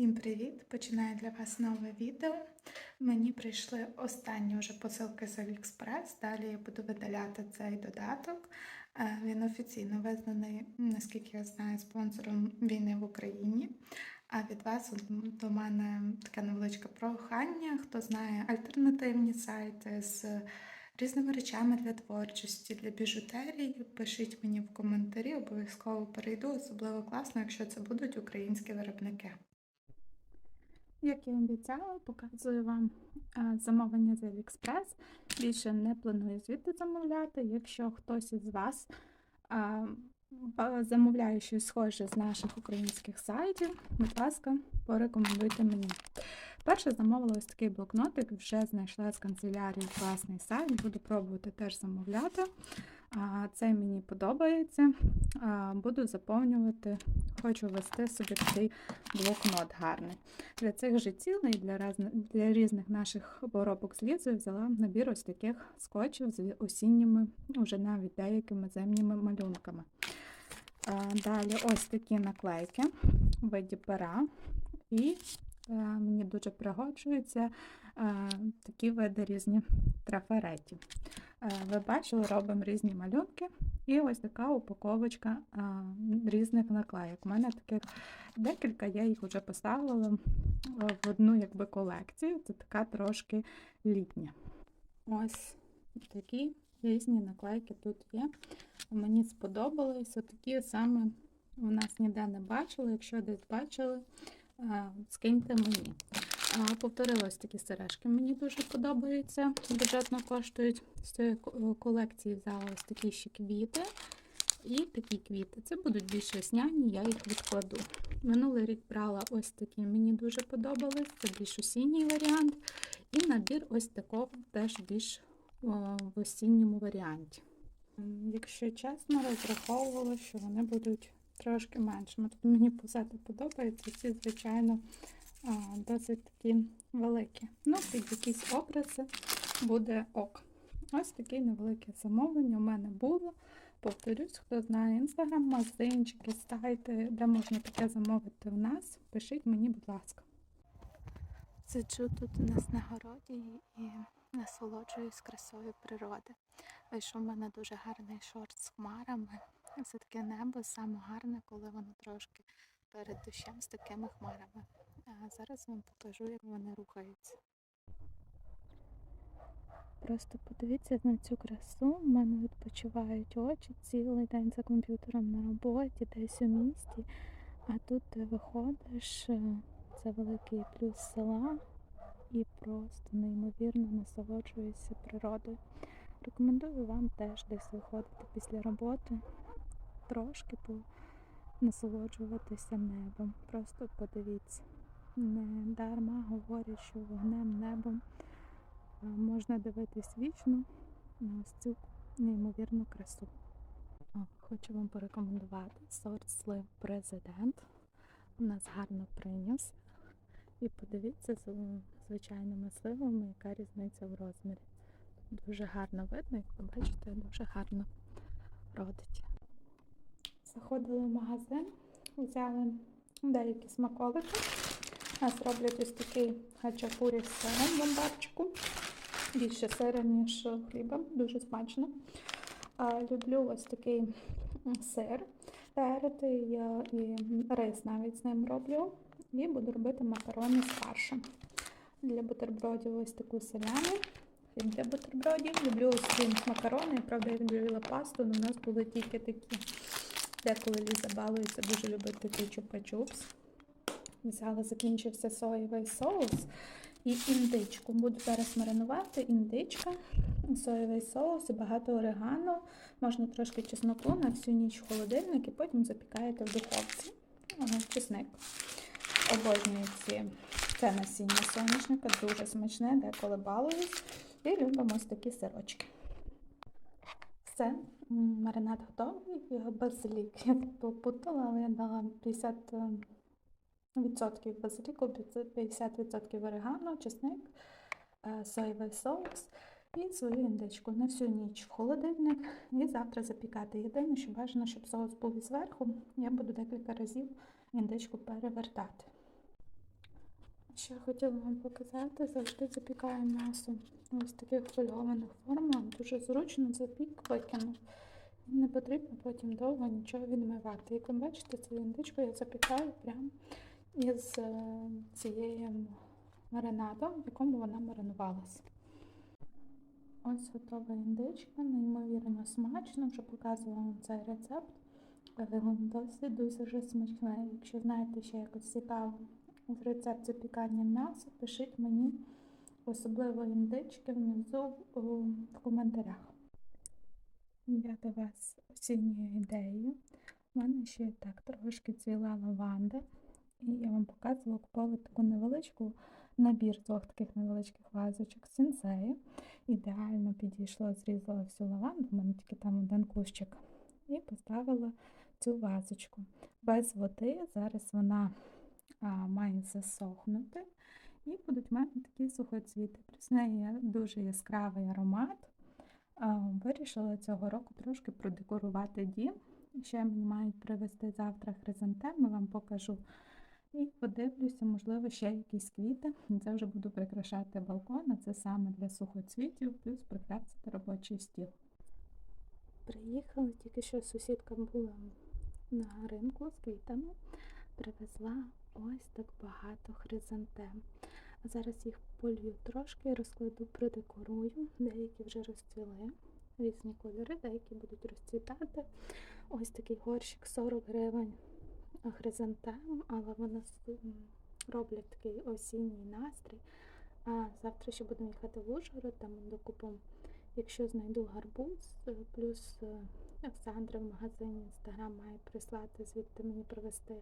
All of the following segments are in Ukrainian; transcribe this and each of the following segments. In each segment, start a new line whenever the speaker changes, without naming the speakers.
Всім привіт! Починаю для вас нове відео. Мені прийшли останні вже посилки з Aliexpress. Далі я буду видаляти цей додаток. Е, Він офіційно визнаний, наскільки я знаю, спонсором війни в Україні. А від вас до мене таке невеличке прохання. Хто знає альтернативні сайти з різними речами для творчості, для біжутерії, пишіть мені в коментарі, обов'язково перейду. Особливо класно, якщо це будуть українські виробники. Як я обіцяла, показую вам е, замовлення з AliExpress. Більше не планую звідти замовляти. Якщо хтось із вас е, замовляє щось схоже з наших українських сайтів, будь ласка, порекомендуйте мені. Перше замовила ось такий блокнотик, вже знайшла з канцелярії класний сайт, буду пробувати теж замовляти. А, Цей мені подобається. Буду заповнювати, хочу ввести собі такий блокнот гарний. Для цих же цілей, для, для різних наших поробок з лізою взяла набір ось таких скотчів з осінніми, вже навіть деякими зимніми малюнками. Далі ось такі наклейки в виді пера. І е, мені дуже пригоджуються е, такі види різні трафаретів. Е, Ви бачили, робимо різні малюнки. І ось така упаковочка а, різних наклеїк. У мене таких декілька, я їх вже поставила е, в одну якби колекцію. Це така трошки літня. Ось такі різні наклейки тут є. Мені сподобались. Такі саме у нас ніде не бачили. Якщо десь бачили, а, скиньте мені. А, ось такі сережки. Мені дуже подобаються. Бюджетно коштують з цієї колекції взяла ось такі ще квіти. І такі квіти. Це будуть більш весняні, я їх відкладу. Минулий рік брала ось такі, мені дуже подобались. Це більш осінній варіант. І набір ось такого теж більш о, в осінньому варіанті. Якщо чесно, розраховувала, що вони будуть трошки меншими. Тут мені позаду подобається, ці, звичайно, а, досить такі великі. Ну, під якісь образи буде ок. Ось таке невелике замовлення у мене було. Повторюсь, хто знає інстаграм, магазинчики, сайти, де можна таке замовити в нас, пишіть мені, будь ласка. Сиджу тут у нас на городі і насолоджуюсь красою природи. Вийшов у мене дуже гарний шорт з хмарами. Все таке небо саме гарне, коли воно трошки перед дощем з такими хмарами. А зараз вам покажу, як вони рухаються. Просто подивіться на цю красу. У мене відпочивають очі цілий день за комп'ютером на роботі, десь у місті. А тут ти виходиш, е, це великий плюс села і просто неймовірно насолоджуєшся природою. Рекомендую вам теж десь виходити після роботи, трошки насолоджуватися небом. Просто подивіться. Не дарма говорять, що вогнем небом можна дивитись вічно на ось цю неймовірну красу. О, хочу вам порекомендувати сорт слив президент. У нас гарно прийнявся. І подивіться з звичайними сливами, яка різниця в розмірі. Дуже гарно видно, як ви бачите, дуже гарно родить. Заходили в магазин, взяли деякі смаколики. Нас роблять ось такий хачапурі з сиром в бомбарчику. Більше сира, ніж хліба, дуже смачно. Люблю ось такий сир терти, я і рис навіть з ним роблю. І буду робити макарони з фаршем. Для бутербродів ось таку селяну. Для бутербродів. Люблю ось ці макарони. Правда, я любила пасту, але у нас були тільки такі. Деколи Ліза балується, дуже любить такий чупа-чупс. Взяла, закінчився соєвий соус і індичку. Буду зараз маринувати індичка, соєвий соус і багато орегано. Можна трошки чесноку на всю ніч в холодильник і потім запікаєте в духовці. Ага, чесник. Обожнюю ці це насіння соняшника, дуже смачне, деколи балуюсь. І любимо ось такі сирочки. Все, маринад готовий. І Базилік. Я попутала, але я дала 50 е, відсотків базиліку, 50% орегано, чесник, е, соєвий соус і свою індичку на всю ніч в холодильник і завтра запікати. Єдине, що бажано, щоб соус був зверху, я буду декілька разів індичку перевертати. Ще хотіла вам показати, завжди запікаю м'ясо ось таких фольгованих формах. Дуже зручно запік викинув. Не потрібно потім довго нічого відмивати. Як ви бачите, цю індичку я запікаю прямо із е, цією маринадом, в якому вона маринувалася. Ось готова індичка, неймовірно смачно, вже показувала вам цей рецепт. Але він досить дуже смачний. Якщо знаєте ще якось цікаво рецепт запікання м'яса, пишіть мені особливо індички внизу в коментарях. Я до вас осінньою ідеєю. У мене ще так трошки цвіла лаванда, і я вам показувала купила таку невеличку набір двох таких невеличких вазочок сінцею. Ідеально підійшло, зрізала всю лаванду, у мене тільки там один кущик, і поставила цю вазочку. Без води зараз вона має засохнути, і будуть мене такі сухоцвіти. Плюс неї дуже яскравий аромат. Вирішила цього року трошки продекорувати дім. Ще мені мають привезти завтра хризантеми, вам покажу. І подивлюся, можливо, ще якісь квіти. Це вже буду прикрашати балкон, а це саме для сухоцвітів, плюс прикрасити робочий стіл. Приїхали, тільки що сусідка була на ринку з квітами, привезла ось так багато хризантем. Зараз їх полью трошки, розкладу, продекорую. Деякі вже розцвіли, різні кольори, деякі будуть розцвітати. Ось такий горщик 40 гривень хризантем, але вони роблять такий осінній настрій. А завтра ще будемо їхати в Ужгород, там докупом, якщо знайду гарбуз, плюс Олександра в магазині Інстаграм має прислати, звідти мені привезти.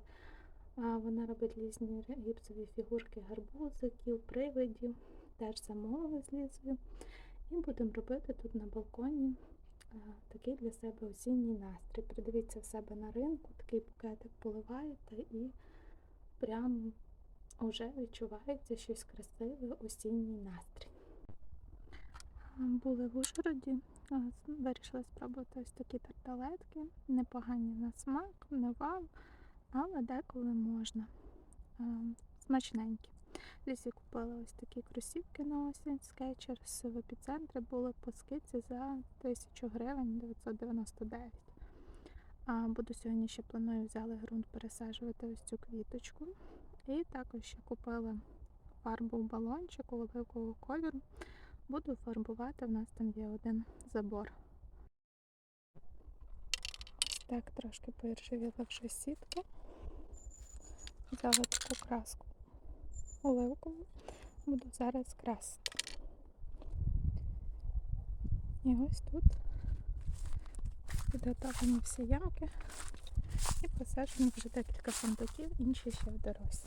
Вона робить різні гіпсові фігурки гарбузиків, привидів, теж замовили з лізвою. І будемо робити тут на балконі такий для себе осінній настрій. Придивіться в себе на ринку, такий букетик поливаєте і прям вже відчувається щось красиве, осінній настрій. Були в Ужгороді, вирішила спробувати ось такі тарталетки. Непогані на смак, не вау, але деколи можна. Смачненькі. Лісі купила ось такі кросівки на осінь скетчерс в епіцентрі були по скидці за 1000 гривень 999. А буду сьогодні ще планую взяли ґрунт пересаджувати ось цю квіточку. І також ще купила фарбу в балончику оливкового кольору. Буду фарбувати, в нас там є один забор. Так трошки поіржавіла вже сітка. Взяла таку краску оливкову. Буду зараз красити. І ось тут підготовлені всі ямки і посаджено вже декілька фундуків, інші ще в дорозі.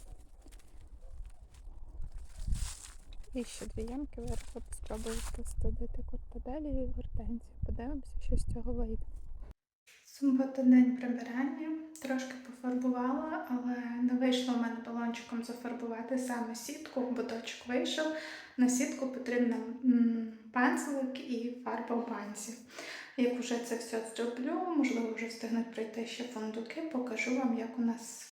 І ще дві ямки вирішила спробувати посадити куртаделі і гортензію. Подивимося, що з цього вийде. Субота день прибирання, трошки пофарбувала, але не вийшло в мене балончиком зафарбувати саме сітку, боточок вийшов. На сітку потрібен пензлик і фарба в банці. Як вже це все зроблю, можливо, вже встигнуть прийти ще фундуки, покажу вам, як у нас